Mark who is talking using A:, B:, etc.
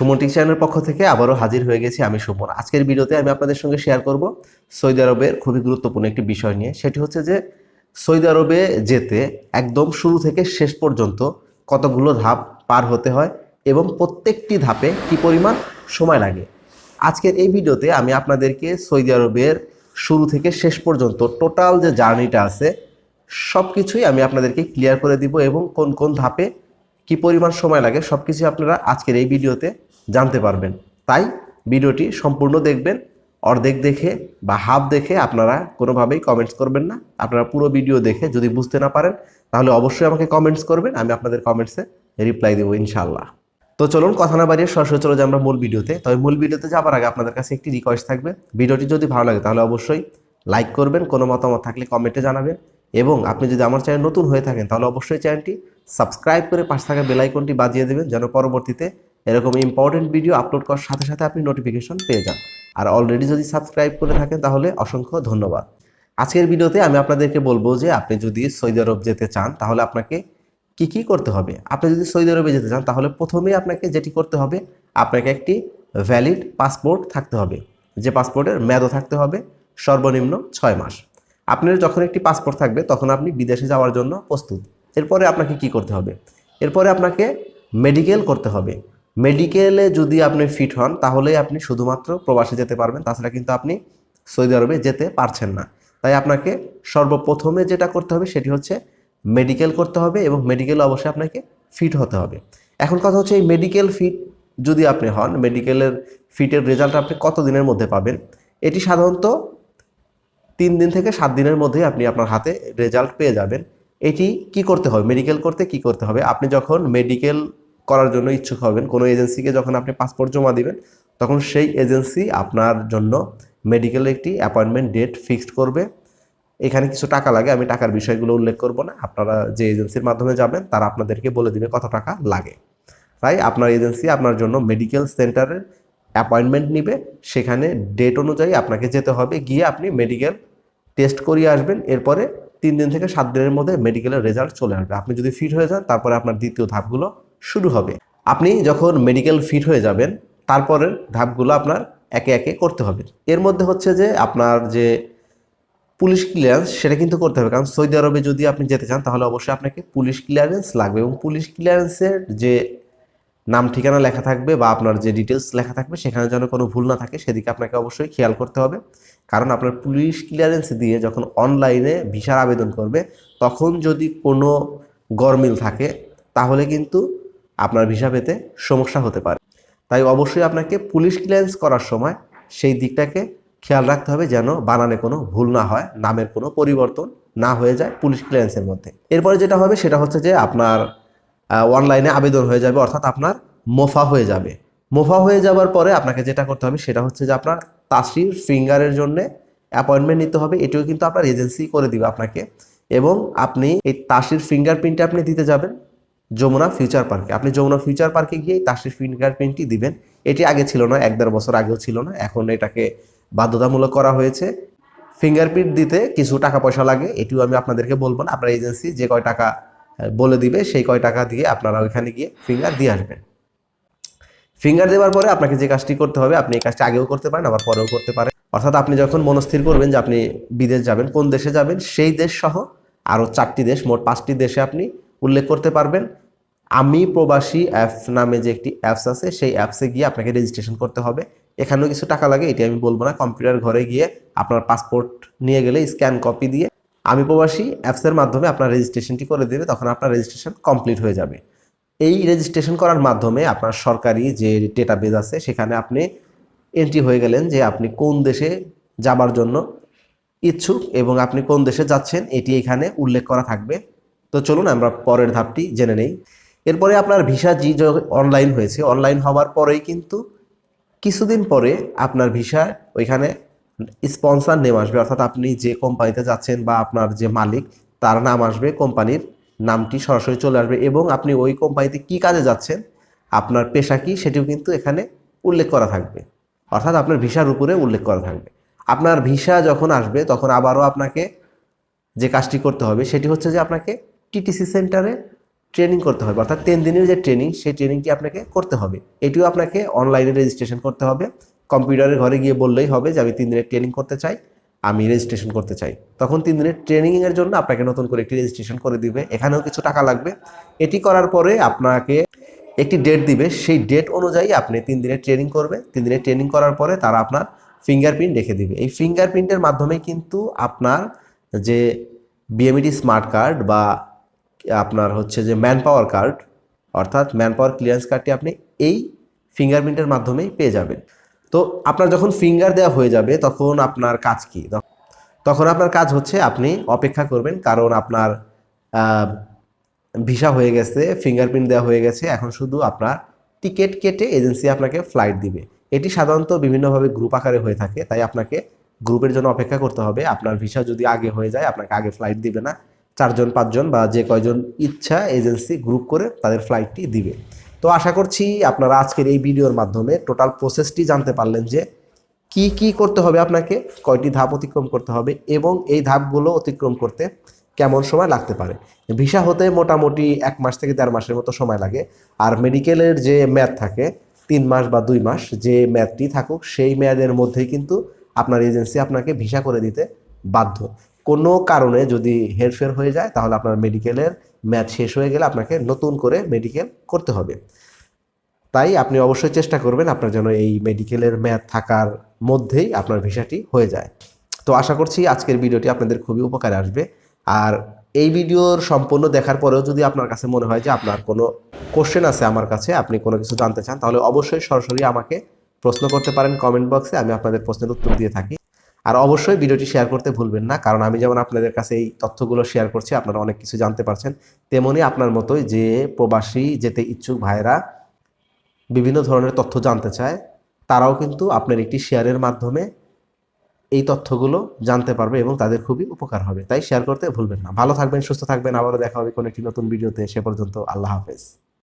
A: Suman tick চ্যানেলের পক্ষ থেকে আবারও হাজির হয়ে গেছি আমি সুমন। আজকের ভিডিওতে আমি আপনাদের সঙ্গে শেয়ার করব সৌদি আরবের খুবই গুরুত্বপূর্ণ একটি বিষয় নিয়ে। সেটি হচ্ছে যে সৌদি আরবে যেতে একদম শুরু থেকে শেষ পর্যন্ত কতগুলো ধাপ পার হতে হয় এবং প্রত্যেকটি ধাপে কি পরিমাণ সময় লাগে? আজকের এই ভিডিওতে আমি আপনাদেরকে সৌদি আরবের শুরু থেকে শেষ পর্যন্ত টোটাল যে জার্নিটা আছে সব কিছুই আমি আপনাদেরকে ক্লিয়ার করে দিব এবং কোন কোন ধাপে কি পরিমাণ সময় লাগে সব কিছু আপনারা আজকের এই ভিডিওতে জানতে পারবেন। তাই ভিডিওটি সম্পূর্ণ দেখবেন, অর্ধেক দেখে বা হাফ দেখে আপনারা কোনোভাবেই কমেন্টস করবেন না। আপনারা পুরো ভিডিও দেখে যদি বুঝতে না পারেন, তাহলে অবশ্যই আমাকে কমেন্টস করবেন, আমি আপনাদের কমেন্টসে রিপ্লাই দেবো ইনশাল্লাহ তো চলুন কথা না বাড়িয়ে সরাসরি চলে যাই আমরা মূল ভিডিওতে। তবে মূল ভিডিওতে যাবার আগে আপনাদের কাছে একটি রিকোয়েস্ট থাকবে। ভিডিওটি যদি ভালো লাগে, তাহলে অবশ্যই লাইক করবেন, কোনো মতামত থাকলে কমেন্টে জানাবেন। এবং আপনি যদি আমার চ্যানেল নতুন হয়ে থাকেন, তাহলে অবশ্যই চ্যানেলটি সাবস্ক্রাইব করে পাশে থাকা বেলাইকনটি বাজিয়ে দেবেন, যেন পরবর্তীতে এরকম ইম্পর্টেন্ট ভিডিও আপলোড করার সাথে সাথে আপনি নোটিফিকেশন পেয়ে যান। আর অলরেডি যদি সাবস্ক্রাইব করে থাকেন, তাহলে অসংখ্য ধন্যবাদ। আজকের ভিডিওতে আমি আপনাদেরকে বলব যে, আপনি যদি সৌদি আরব যেতে চান, তাহলে আপনাকে কি কি করতে হবে? আপনি যদি সৌদি আরবে যেতে চান, তাহলে প্রথমেই আপনাকে যেটি করতে হবে, আপনাকে একটি ভ্যালিড পাসপোর্ট থাকতে হবে। যে পাসপোর্টের মেয়াদও থাকতে হবে, সর্বনিম্ন ছয় মাস। আপনার যখন একটি পাসপোর্ট থাকবে, তখন আপনি বিদেশে যাওয়ার জন্য প্রস্তুত। এরপরে আপনাকে কি করতে হবে? এরপরে আপনাকে মেডিকেল করতে হবে। মেডিকেলে যদি আপনি ফিট হন, তাহলেই আপনি শুধুমাত্র প্রবাসে যেতে পারবেন। তাছাড়া কিন্তু আপনি সৌদি আরবে যেতে পারছেন না। তাই আপনাকে সর্বপ্রথমে যেটা করতে হবে, সেটি হচ্ছে মেডিকেল করতে হবে এবং মেডিকেল অবশ্যই আপনাকে ফিট হতে হবে। এখন কথা হচ্ছে, এই মেডিকেল ফিট যদি আপনি হন মেডিকেলের ফিটের রেজাল্ট আপনি কত দিনের মধ্যে পাবেন? এটি সাধারণত তিন দিন থেকে সাত দিনের মধ্যেই আপনি আপনার হাতে রেজাল্ট পেয়ে যাবেন। এটি কি করতে হবে? মেডিকেল করতে কি করতে হবে? আপনি যখন মেডিকেল করার জন্য ইচ্ছুক হবেন। কোনো এজেন্সিকে যখন আপনি পাসপোর্ট জমা দিবেন, তখন সেই এজেন্সি আপনার জন্য মেডিকেলের একটি অ্যাপয়েন্টমেন্ট ডেট ফিক্সড করবে। এখানে কিছু টাকা লাগে, আমি টাকার বিষয়গুলো উল্লেখ করব না। আপনারা যে এজেন্সির মাধ্যমে যাবেন, তারা আপনাদেরকে বলে দিবে কত টাকা লাগে। তাই আপনার এজেন্সি আপনার জন্য মেডিকেল সেন্টারের অ্যাপয়েন্টমেন্ট নিবে। সেখানে ডেট অনুযায়ী আপনাকে যেতে হবে। গিয়ে আপনি মেডিকেল টেস্ট করিয়ে আসবেন। এরপরে তিন দিন থেকে সাত দিনের মধ্যে মেডিকেলের রেজাল্ট চলে আসবে। আপনি যদি ফিট হয়ে যান, তারপরে আপনার দ্বিতীয় ধাপগুলো শুরু হবে। আপনি যখন মেডিকেল ফিট হয়ে যাবেন, তারপরের ধাপগুলো আপনার একে একে করতে হবে। এর মধ্যে হচ্ছে যে আপনার যে পুলিশ ক্লিয়ারেন্স সেটা কিন্তু করতে হবে। কারণ সৌদি আরবে যদি আপনি যেতে চান, তাহলে অবশ্যই আপনাকে পুলিশ ক্লিয়ারেন্স লাগবে এবং পুলিশ ক্লিয়ারেন্সের যে নাম, ঠিকানা লেখা থাকবে বা আপনার যে ডিটেলস লেখা থাকবে, সেখানে যেন কোনো ভুল না থাকে, সেদিকে আপনাকে অবশ্যই খেয়াল করতে হবে। কারণ আপনার পুলিশ ক্লিয়ারেন্স দিয়ে যখন অনলাইনে ভিসার আবেদন করবে, তখন যদি কোনো গরমিল থাকে, তাহলে কিন্তু আপনার ভিসা পেতে সমস্যা হতে পারে। তাই অবশ্যই আপনাকে পুলিশ ক্লিয়ারেন্স করার সময় সেই দিকটাকে খেয়াল রাখতে হবে যেন বানানে কোনো ভুল না হয়, নামের কোনো পরিবর্তন না হয়ে যায় পুলিশ ক্লিয়ারেন্সের মধ্যে। এরপরে যেটা হবে সেটা হচ্ছে যে আপনার অনলাইনে আবেদন হয়ে যাবে, অর্থাৎ আপনার মোফা হয়ে যাবে। মোফা হয়ে যাওয়ার পরে আপনাকে যেটা করতে হবে সেটা হচ্ছে যে আপনার তাসির ফিঙ্গারের জন্য অ্যাপয়েন্টমেন্ট নিতে হবে। এটিও কিন্তু আপনার এজেন্সি করে দিবে আপনাকে এবং আপনি এই তাসির ফিঙ্গার ফিঙ্গারপ্রিন্টটা আপনি দিতে যাবেন। যমুনা ফিউচার পার্কে আপনি যমুনা ফিউচার পার্কে গিয়ে তাসির ফিঙ্গারপ্রিন্টটি দিবেন। এটি আগে ছিল না, এক দেড় বছর আগেও ছিল না। এখন এটাকে বাধ্যতামূলক করা হয়েছে। ফিঙ্গারপ্রিন্ট দিতে কিছু টাকা পয়সা লাগে, এটিও আমি আপনাদেরকে বলব না। আপনার এজেন্সি যে কয় টাকা বলে দিবে, সেই কয় টাকা দিয়ে আপনারা ওইখানে গিয়ে ফিঙ্গার দিয়ে আসবেন। ফিঙ্গার দেওয়ার পরে আপনাকে যে কাজটি করতে হবে, আপনি এই কাজটি আগেও করতে পারেন, আবার পরেও করতে পারেন। অর্থাৎ আপনি যখন মনস্থির করবেন যে আপনি বিদেশ যাবেন, কোন দেশে যাবেন, সেই দেশ সহ আরও চারটি দেশ, মোট পাঁচটি দেশে আপনি উল্লেখ করতে পারবেন। আমি প্রবাসী অ্যাপ নামে যে একটি অ্যাপস আছে, সেই অ্যাপসে গিয়ে আপনাকে রেজিস্ট্রেশন করতে হবে। এখানেও কিছু টাকা লাগে, এটি আমি বলব না। কম্পিউটার ঘরে গিয়ে আপনার পাসপোর্ট নিয়ে গেলে স্ক্যান কপি দিয়ে আমি প্রবাসী অ্যাপসের মাধ্যমে আপনার রেজিস্ট্রেশনটি করে দেবে তখন আপনার রেজিস্ট্রেশন কমপ্লিট হয়ে যাবে। এই রেজিস্ট্রেশন করার মাধ্যমে আপনার সরকারি যে ডেটাবেজ আছে, সেখানে আপনি এন্ট্রি হয়ে গেলেন যে আপনি কোন দেশে যাবার জন্য ইচ্ছুক এবং আপনি কোন দেশে যাচ্ছেন, এটি এখানে উল্লেখ করা থাকবে। তো চলুন আমরা পরের ধাপটি জেনে নেই। এরপরে আপনার ভিসা জি অনলাইন হয়েছে। অনলাইন হওয়ার পরেই কিন্তু কিছুদিন পরে আপনার ভিসা ওইখানে স্পন্সার নেম আসবে। অর্থাৎ আপনি যে কোম্পানিতে যাচ্ছেন বা আপনার যে মালিক, তার নাম আসবে কোম্পানির নামটি সরাসরি চলে আসবে এবং আপনি ওই কোম্পানিতে কি কাজে যাচ্ছেন, আপনার পেশা কি, সেটিও কিন্তু এখানে উল্লেখ করা থাকবে। অর্থাৎ আপনার ভিসার উপরে উল্লেখ করা থাকবে। আপনার ভিসা যখন আসবে, তখন আবারও আপনাকে যে কাজটি করতে হবে, সেটি হচ্ছে যে আপনাকে টিটিসি সেন্টারে ট্রেনিং করতে হবে, অর্থাৎ তিন দিনের যে ট্রেনিং সেই ট্রেনিংটি আপনাকে করতে হবে। এটিও আপনাকে অনলাইনে রেজিস্ট্রেশন করতে হবে। কম্পিউটারের ঘরে গিয়ে বললেই হবে যে, আমি তিন দিনের ট্রেনিং করতে চাই, আমি রেজিস্ট্রেশন করতে চাই। তখন তিন দিনের ট্রেনিংয়ের জন্য আপনাকে নতুন করে একটি রেজিস্ট্রেশন করে দিবে। এখানেও কিছু টাকা লাগবে। এটি করার পরে আপনাকে একটি ডেট দিবে। সেই ডেট অনুযায়ী আপনি তিন দিনের ট্রেনিং করবে। তিন দিনের ট্রেনিং করার পরে তারা আপনার ফিঙ্গারপ্রিন্ট রেখে দিবে। এই ফিঙ্গারপ্রিন্টের মাধ্যমে কিন্তু আপনার যে বিএমইডি স্মার্ট কার্ড বা আপনার হচ্ছে যে ম্যান পাওয়ার কার্ড অর্থাৎ ম্যান পাওয়ার ক্লিয়ারেন্স কার্ডটি আপনি এই ফিঙ্গারপ্রিন্টের মাধ্যমেই পেয়ে যাবেন। তো আপনার যখন ফিঙ্গার দেওয়া হয়ে যাবে, তখন আপনার কাজ কি? তখন আপনার কাজ হচ্ছে আপনি অপেক্ষা করবেন, কারণ আপনার ভিসা হয়ে গেছে ফিঙ্গারপ্রিন্ট দেওয়া হয়ে গেছে, এখন শুধু আপনার টিকিট কেটে এজেন্সি আপনাকে ফ্লাইট দিবে। এটি সাধারণত বিভিন্নভাবে গ্রুপ আকারে হয়ে থাকে, তাই আপনাকে গ্রুপের জন্য অপেক্ষা করতে হবে। আপনার ভিসা যদি আগে হয়ে যায়, আপনাকে আগে ফ্লাইট দিবে না। চারজন, পাঁচজন বা যে কয়জন ইচ্ছা এজেন্সি গ্রুপ করে তাদের ফ্লাইটটি দিবে। তো আশা করছি আপনারা আজকের এই ভিডিওর মাধ্যমে টোটাল প্রসেসটি জানতে পারলেন যে কি কি করতে হবে আপনাকে, কয়টি ধাপ অতিক্রম করতে হবে এবং এই ধাপগুলো অতিক্রম করতে কেমন সময় লাগতে পারে। ভিসা হতে মোটামুটি এক মাস থেকে দেড় মাসের মতো সময় লাগে। আর মেডিকেলের যে ম্যাথ থাকে, তিন মাস বা দুই মাস যে ম্যাথটি থাকুক, সেই মেয়াদের মধ্যেই কিন্তু আপনার এজেন্সি আপনাকে ভিসা করে দিতে বাধ্য। কোনো কারণে যদি হেরফের হয়ে যায়, তাহলে আপনার মেডিকেলের ম্যাচ শেষ হয়ে গেলে আপনাকে নতুন করে মেডিকেল করতে হবে। তাই আপনি অবশ্যই চেষ্টা করবেন আপনার যেন এই মেডিকেলের ম্যাথ থাকার মধ্যেই আপনার ভিসাটি হয়ে যায়। তো আশা করছি আজকের ভিডিওটি আপনাদের খুবই উপকারে আসবে। আর এই ভিডিওর সম্পূর্ণ দেখার পরেও যদি আপনার কাছে মনে হয় যে আপনার কোনো কোশ্চেন আছে আমার কাছে, আপনি কোনো কিছু জানতে চান, তাহলে অবশ্যই সরাসরি আমাকে প্রশ্ন করতে পারেন কমেন্ট বক্সে, আমি আপনাদের প্রশ্নের উত্তর দিয়ে থাকি। আর অবশ্যই ভিডিওটি শেয়ার করতে ভুলবেন না, কারণ আমি যেমন আপনাদের কাছে এই তথ্যগুলো শেয়ার করছি, আপনারা অনেক কিছু জানতে পারছেন। তেমনি আপনার মতোই যে প্রবাসী যেতে ইচ্ছুক ভাইরা বিভিন্ন ধরনের তথ্য জানতে চায়, তারাও কিন্তু আপনার একটি শেয়ারের মাধ্যমে এই তথ্যগুলো জানতে পারবে এবং তাদের খুবই উপকার হবে। তাই শেয়ার করতে ভুলবেন না। ভালো থাকবেন, সুস্থ থাকবেন। আবারও দেখা হবে কোনো একটি নতুন ভিডিওতে। সে পর্যন্ত আল্লাহ হাফেজ।